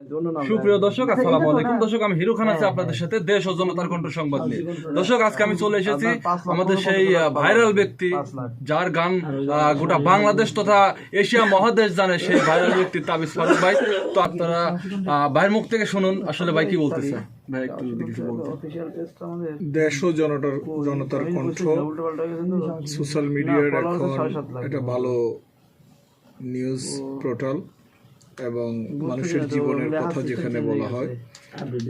সুপ্রিয় দর্শক আসসালামু আলাইকুম। দর্শক আমি হিরো খান আছি আপনাদের সাথে। দেশ ও জনতার কণ্ঠ সংবাদ নিয়ে। দর্শক আজকে আমি চলে এসেছি আমাদের সেই ভাইরাল ব্যক্তি যার গান গোটা বাংলাদেশ তথা এশিয়া মহাদেশ জানে সেই ভাইরাল ব্যক্তি তাবিজ ফারুক ভাই। তো আপনারা ভাইয়ের মুখ থেকে শুনুন আসলে ভাই কি বলতেছে? দেশ ও জনতার জনতার কণ্ঠ সোশ্যাল মিডিয়ার এখন একটা ভালো নিউজ পোর্টাল এবং মানুষের জীবনের কথা যেখানে বলা হয়।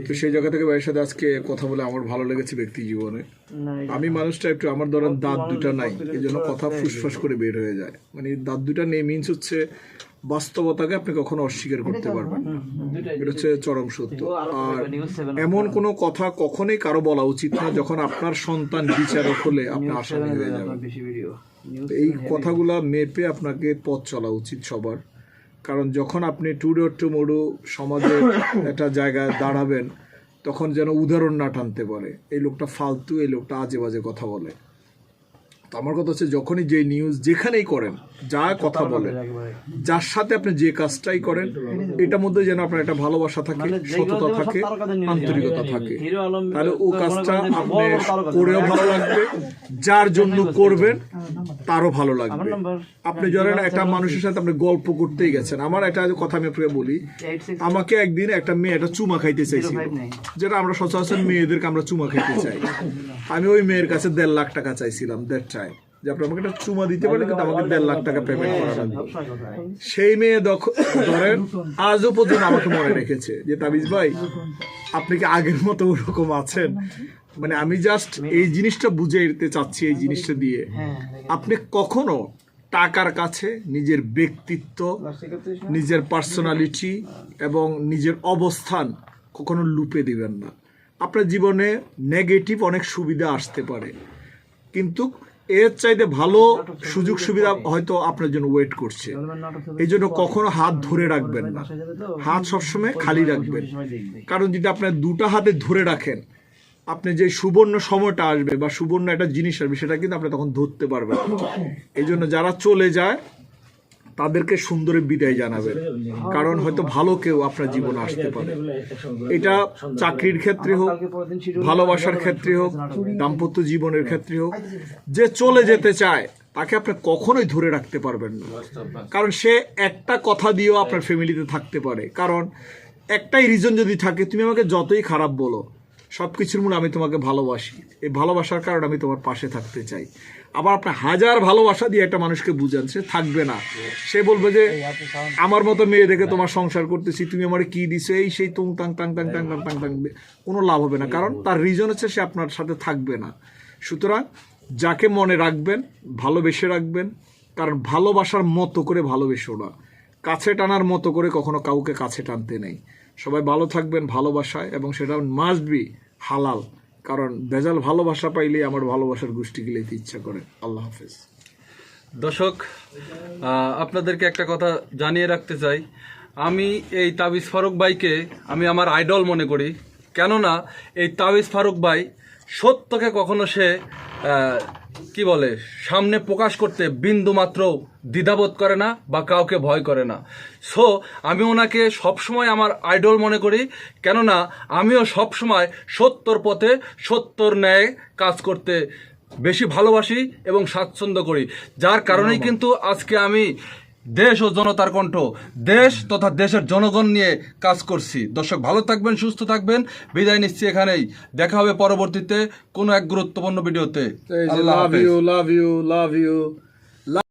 তো সেই জায়গা থেকে ভাইয়ের সাথে আজকে কথা বলে আমার ভালো লেগেছে ব্যক্তি জীবনে। আমি মানুষটা একটু আমার ধরেন দাঁত দুটা নাই এই জন্য কথা ফুসফাস করে বের হয়ে যায়। মানে দাঁত দুটা নেই মিনস হচ্ছে বাস্তবতাকে আপনি কখনো অস্বীকার করতে পারবেন এটা হচ্ছে চরম সত্য। আর এমন কোনো কথা কখনোই কারও বলা উচিত না যখন আপনার সন্তান বিচারক হলে আপনি আসামি হয়ে যাবেন। এই কথাগুলা মেপে আপনাকে পথ চলা উচিত সবার। কারণ যখন আপনি টুডো টুমোডো সমাজে একটা জায়গায় দাঁড়াবেন তখন যেন উদাহরণ না টানতে পারে। এই লোকটা ফালতু এই লোকটা আজে বাজে কথা বলে। তো আমার কথা হচ্ছে যখনই যে নিউজ যেখানেই করেন যা কথা বলেন যার সাথে আপনি যে কাজটাই করেন এটার মধ্যে যেন আপনার একটা ভালোবাসা থাকে সততা থাকে আন্তরিকতা থাকে। তাহলে ও কাজটা আপনি করেও ভালো লাগবে যার জন্য করবেন তারও ভালো লাগবে। আপনি ধরেন একটা মানুষের সাথে আপনি গল্প করতেই গেছেন। আমার একটা কথা আমি আপনাকে বলি আমাকে একদিন একটা মেয়ে একটা চুমা খাইতে চাইছিল। যেটা আমরা সচরাচর মেয়েদেরকে আমরা চুমা খাইতে চাই। আমি ওই মেয়ের কাছে দেড় লাখ টাকা চাইছিলাম দেড় যে আপনি আমাকে একটা চুমা দিতে পারেন কিন্তু আমাকে দেড় লাখ টাকা পেমেন্ট করা লাগবে সেই মেয়ে ধরেন আজও পর্যন্ত আমাকে মনে রেখেছে যে তাবিজ ভাই আপনি কি আগের মতো ওরকম আছেন? মানে আমি জাস্ট এই জিনিসটা বুঝে দিতে চাচ্ছি এই জিনিসটা দিয়ে। আপনি কখনো টাকার কাছে নিজের ব্যক্তিত্ব নিজের পার্সোনালিটি এবং নিজের অবস্থান কখনো লুপে দিবেন না। আপনার জীবনে নেগেটিভ অনেক সুবিধা আসতে পারে। কিন্তু এর চাইতে ভালো সুযোগ সুবিধা হয়তো আপনার জন্য ওয়েট করছে। এই জন্য কখনো হাত ধরে রাখবেন না। হাত সবসময় খালি রাখবেন। কারণ যদি আপনার দুটা হাতে ধরে রাখেন, আপনি যে সুবর্ণ সময়টা আসবে বা সুবর্ণ একটা জিনিস আসবে, সেটা কিন্তু আপনি তখন ধরতে পারবেন এই জন্য যারা চলে যায় তাদেরকে সুন্দরে বিদায় জানাবেন। কারণ হয়তো ভালো কেউ আপনার জীবনে আসতে পারে। এটা চাকরির ক্ষেত্রে হোক, ভালোবাসার ক্ষেত্রে হোক, দাম্পত্য জীবনের ক্ষেত্রে হোক, যে চলে যেতে চায়, তাকে আপনি কখনোই ধরে রাখতে পারবেন না। কারণ সে একটা কথা দিয়েও আপনার ফ্যামিলিতে থাকতে পারে। কারণ একটাই রিজন যদি থাকে, তুমি আমাকে যতই খারাপ বলো সব কিছুর মূলে আমি তোমাকে ভালোবাসি। এই ভালোবাসার কারণে আমি তোমার পাশে থাকতে চাই। আবার আপনি হাজার ভালোবাসা দিয়ে একটা মানুষকে বুঝান, সে থাকবে না। সে বলবে যে, আমার মতো মেয়ে দেখে তোমার সংসার করতেছি, তুমি আমার কি দিছো? এই সেই তুং তাং তাং তাং তাং তাং তাং কোনো লাভ হবে না, কারণ তার রিজন হচ্ছে সে আপনার সাথে থাকবে না। সুতরাং যাকে মনে রাখবেন, ভালোবেসে রাখবেন, কারণ ভালোবাসার মতো করে ভালোবেসো না। কাছে টানার মতো করে কখনো কাউকে কাছে টানতে নেই। সবাই ভালো থাকবেন ভালোবাসায়, এবং সেটা মাস্ট বি হালাল, কারণ বেজাল ভালোবাসা পাইলে আমার ভালোবাসার গোষ্ঠী গিলাইতে ইচ্ছা করে। আল্লাহ হাফেজ। দর্শক আপনাদেরকে একটা কথা জানিয়ে রাখতে চাই। আমি এই তাবিজ ফারুক ভাইকে আমি আমার আইডল মনে করি। কেননা, এই তাবিজ ফারুক ভাই সত্যকে কখনো সে কি বলে সামনে প্রকাশ করতে বিন্দু মাত্র দ্বিধাবোধ করে না বা কাউকে ভয় করে না। সো আমি ওনাকে সবসময় আমার আইডল মনে করি কেননা আমিও সবসময় সত্যর পথে সত্যর ন্যায় কাজ করতে বেশি ভালোবাসি এবং স্বাচ্ছন্দ্য করি। যার কারণেই কিন্তু আজকে আমি দেশ ও জনতার কণ্ঠ দেশ তথা দেশের জনগণ নিয়ে কাজ করছি। দর্শক ভালো থাকবেন সুস্থ থাকবেন। বিদায় নিচ্ছি এখানেই। দেখা হবে পরবর্তীতে কোনো এক গুরুত্বপূর্ণ ভিডিওতে। Love you love you love you